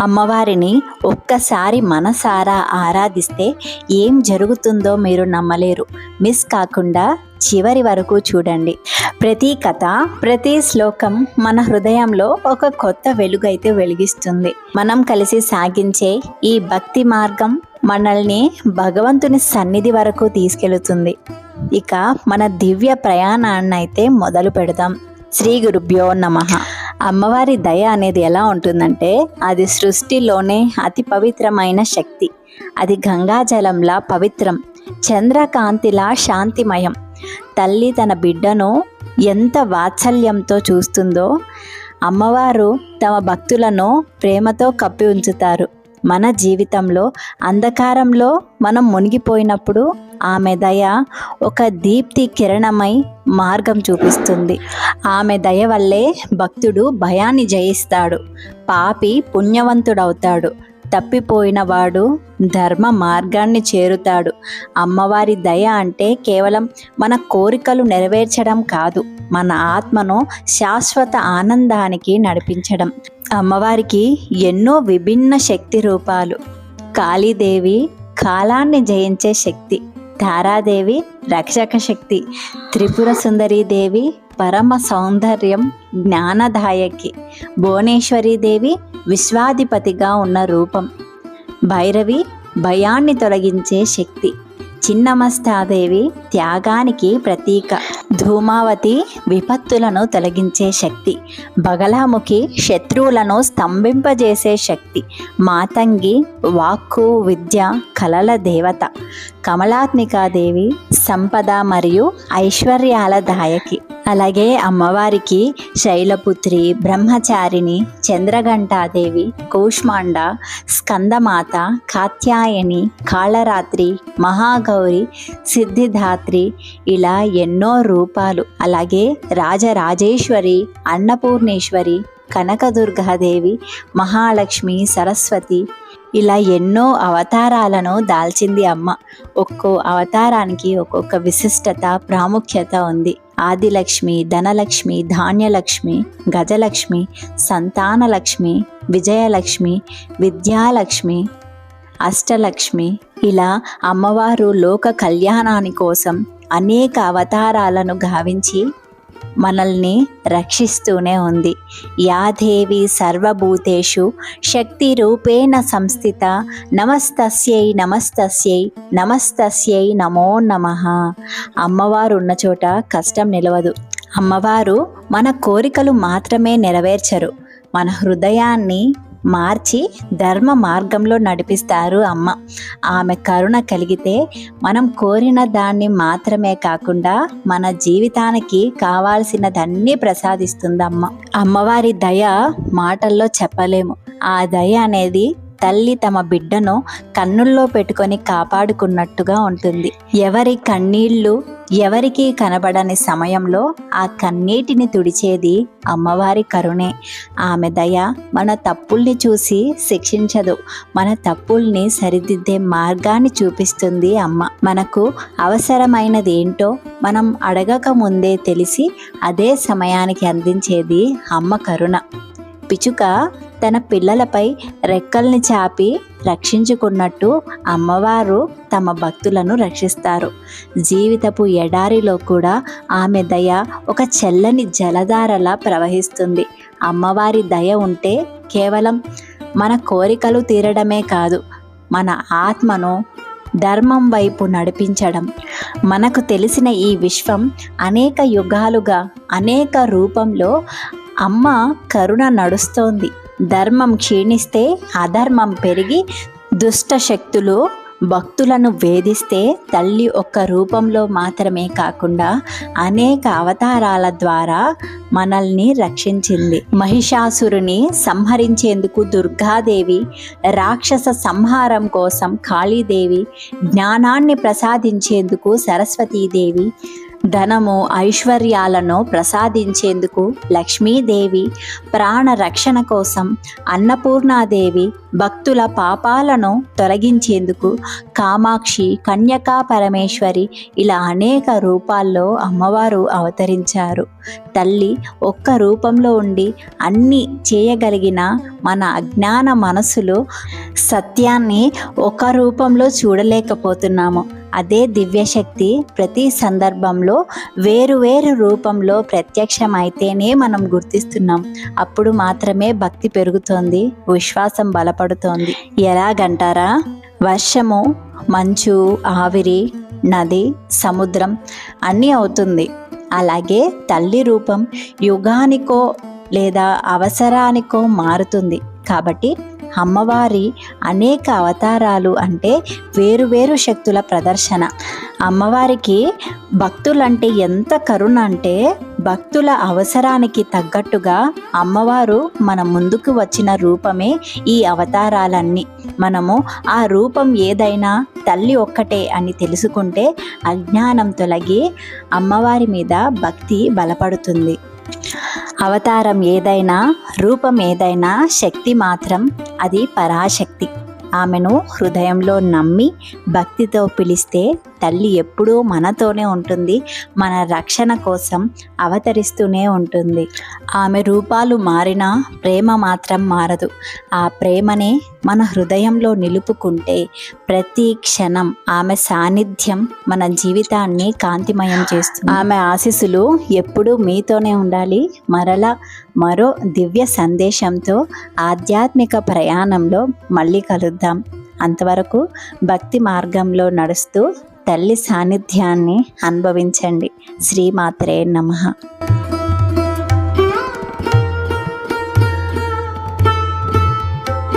అమ్మవారిని ఒక్కసారి మనసారా ఆరాధిస్తే ఏం జరుగుతుందో మీరు నమ్మలేరు. మిస్ కాకుండా చివరి వరకు చూడండి. ప్రతి కథ ప్రతి శ్లోకం మన హృదయంలో ఒక కొత్త వెలుగైతే వెలిగిస్తుంది. మనం కలిసి సాగించే ఈ భక్తి మార్గం మనల్ని భగవంతుని సన్నిధి వరకు తీసుకెళుతుంది. ఇక మన దివ్య ప్రయాణాన్ని అయితే మొదలు పెడదాం. శ్రీ గురుభ్యో నమ. అమ్మవారి దయ అనేది ఎలా ఉంటుందంటే అది సృష్టిలోనే అతి పవిత్రమైన శక్తి. అది గంగాజలంలా పవిత్రం చంద్రకాంతిలా శాంతిమయం. తల్లి తన బిడ్డను ఎంత వాత్సల్యంతో చూస్తుందో అమ్మవారు తమ భక్తులను ప్రేమతో కప్పి ఉంచుతారు. మన జీవితంలో అంధకారంలో మనం మునిగిపోయినప్పుడు ఆమె దయ ఒక దీప్తి కిరణమై మార్గం చూపిస్తుంది. ఆమె దయ వల్లే భక్తుడు భయాన్ని జయిస్తాడు. పాపి పుణ్యవంతుడవుతాడు. తప్పిపోయిన వాడు ధర్మ మార్గాన్ని చేరుతాడు. అమ్మవారి దయ అంటే కేవలం మన కోరికలు నెరవేర్చడం కాదు. మన ఆత్మను శాశ్వత ఆనందానికి నడిపించడం. అమ్మవారికి ఎన్నో విభిన్న శక్తి రూపాలు. కాళీదేవి కాలాన్ని జయించే శక్తి. తారాదేవి రక్షక శక్తి త్రిపుర సుందరీదేవి పరమ సౌందర్యం జ్ఞానదాయకి భువనేశ్వరీదేవి విశ్వాధిపతిగా ఉన్న రూపం. భైరవి భయాన్ని తొలగించే శక్తి. చిన్నమస్తాదేవి త్యాగానికి ప్రతీక. ధూమావతి విపత్తులను తొలగించే శక్తి. బగలాముఖి శత్రువులను స్తంభింపజేసే శక్తి. మాతంగి వాక్కు విద్య కలల దేవత. కమలాత్మికాదేవి సంపద మరియు ఐశ్వర్యాల దాయకి. అలాగే అమ్మవారికి శైలపుత్రి బ్రహ్మచారిణి చంద్రఘంటాదేవి కూష్మాండ స్కందమాత కాత్యాయని కాళరాత్రి మహాగౌరి సిద్ధిధాత్రి ఇలా ఎన్నో రూపాలు. అలాగే రాజరాజేశ్వరి అన్నపూర్ణేశ్వరి కనకదుర్గాదేవి మహాలక్ష్మి సరస్వతి ఇలా ఎన్నో అవతారాలను దాల్చింది అమ్మ. ఒక్కో అవతారానికి ఒక్కొక్క విశిష్టత ప్రాముఖ్యత ఉంది. ఆదిలక్ష్మి ధనలక్ష్మి ధాన్యలక్ష్మి గజలక్ష్మి సంతానలక్ష్మి విజయలక్ష్మి విద్యాలక్ష్మి అష్టలక్ష్మి. ఇలా అమ్మవారు లోక కళ్యాణాని కోసం అనేక అవతారాలను గావించి మనల్ని రక్షిస్తూనే ఉంది. యాదేవి సర్వభూతేషు శక్తి రూపేణ సంస్థిత నమస్తస్యై నమస్తస్యై నమస్తస్యై నమో నమ. అమ్మవారు ఉన్న చోట కష్టం నిలవదు. అమ్మవారు మన కోరికలు మాత్రమే నెరవేర్చరు. మన హృదయాన్ని మార్చి ధర్మ మార్గంలో నడిపిస్తారు అమ్మ. ఆమె కరుణ కలిగితే మనం కోరిన దాన్ని మాత్రమే కాకుండా మన జీవితానికి కావాల్సినదన్నీ ప్రసాదిస్తుంది అమ్మ అమ్మవారి దయ మాటల్లో చెప్పలేము. ఆ దయ అనేది తల్లి తమ బిడ్డను కన్నుల్లో పెట్టుకొని కాపాడుకున్నట్టుగా ఉంటుంది. ఎవరి కన్నీళ్ళు ఎవరికి కనబడని సమయంలో ఆ కన్నీటిని తుడిచేది అమ్మవారి కరుణే. ఆమె దయ మన తప్పుల్ని చూసి శిక్షించదు. మన తప్పుల్ని సరిదిద్దే మార్గాన్ని చూపిస్తుంది అమ్మ. మనకు అవసరమైనది ఏంటో మనం అడగక ముందే తెలిసి అదే సమయానికి అందించేది అమ్మ కరుణ. పిచుక తన పిల్లలపై రెక్కల్ని చాపి రక్షించుకున్నట్టు అమ్మవారు తమ భక్తులను రక్షిస్తారు. జీవితపు ఎడారిలో కూడా ఆమె దయ ఒక చెల్లని జలధారలా ప్రవహిస్తుంది. అమ్మవారి దయ ఉంటే కేవలం మన కోరికలు తీరడమే కాదు మన ఆత్మను ధర్మం వైపు నడిపించడం. మనకు తెలిసిన ఈ విశ్వం అనేక యుగాలుగా అనేక రూపంలో అమ్మ కరుణ నడుస్తోంది. ధర్మం క్షీణిస్తే అధర్మం పెరిగి దుష్ట శక్తులు భక్తులను వేధిస్తే తల్లి ఒక్క రూపంలో మాత్రమే కాకుండా అనేక అవతారాల ద్వారా మనల్ని రక్షించింది. మహిషాసురుని సంహరించేందుకు దుర్గాదేవి రాక్షస సంహారం కోసం కాళీదేవి జ్ఞానాన్ని ప్రసాదించేందుకు సరస్వతీదేవి ధనము ఐశ్వర్యాలను ప్రసాదించేందుకు లక్ష్మీదేవి ప్రాణ రక్షణ కోసం అన్నపూర్ణాదేవి భక్తుల పాపాలను తొలగించేందుకు కామాక్షి కన్యకా పరమేశ్వరి ఇలా అనేక రూపాల్లో అమ్మవారు అవతరించారు. తల్లి ఒక్క రూపంలో ఉండి అన్నీ చేయగలిగిన మన అజ్ఞాన మనసులో సత్యాన్ని ఒక రూపంలో చూడలేకపోతున్నాము. అదే దివ్యశక్తి ప్రతి సందర్భంలో వేరు వేరు రూపంలో ప్రత్యక్షమైతేనే మనం గుర్తిస్తున్నాం. అప్పుడు మాత్రమే భక్తి పెరుగుతోంది విశ్వాసం బలపడుతోంది. ఎలాగంటారా? వర్షము మంచు ఆవిరి నది సముద్రం అన్నీ అవుతుంది. అలాగే తల్లి రూపం యుగానికో లేదా అవసరానికో మారుతుంది. కాబట్టి అమ్మవారి అనేక అవతారాలు అంటే వేరువేరు శక్తుల ప్రదర్శన. అమ్మవారికి భక్తులంటే ఎంత కరుణ అంటే భక్తుల అవసరానికి తగ్గట్టుగా అమ్మవారు మన ముందుకు వచ్చిన రూపమే ఈ అవతారాలన్నీ. మనము ఆ రూపం ఏదైనా తల్లి ఒక్కటే అని తెలుసుకుంటే అజ్ఞానం తొలగి అమ్మవారి మీద భక్తి బలపడుతుంది. అవతారం ఏదైనా రూపం ఏదైనా శక్తి మాత్రం అది పరాశక్తి. ఆమెను హృదయంలో నమ్మి భక్తితో పిలిస్తే తల్లి ఎప్పుడూ మనతోనే ఉంటుంది. మన రక్షణ కోసం అవతరిస్తూనే ఉంటుంది. ఆమె రూపాలు మారినా ప్రేమ మాత్రం మారదు. ఆ ప్రేమనే మన హృదయంలో నిలుపుకుంటే ప్రతి క్షణం ఆమె సాన్నిధ్యం మన జీవితాన్ని కాంతిమయం చేస్తుంది. ఆమె ఆశీస్సులు ఎప్పుడూ మీతోనే ఉండాలి. మరలా మరో దివ్య సందేశంతో ఆధ్యాత్మిక ప్రయాణంలో మళ్ళీ కలుద్దాం. అంతవరకు భక్తి మార్గంలో నడుస్తూ తల్లి సాన్నిధ్యాన్ని అనుభవించండి. శ్రీమాత్రే నమః.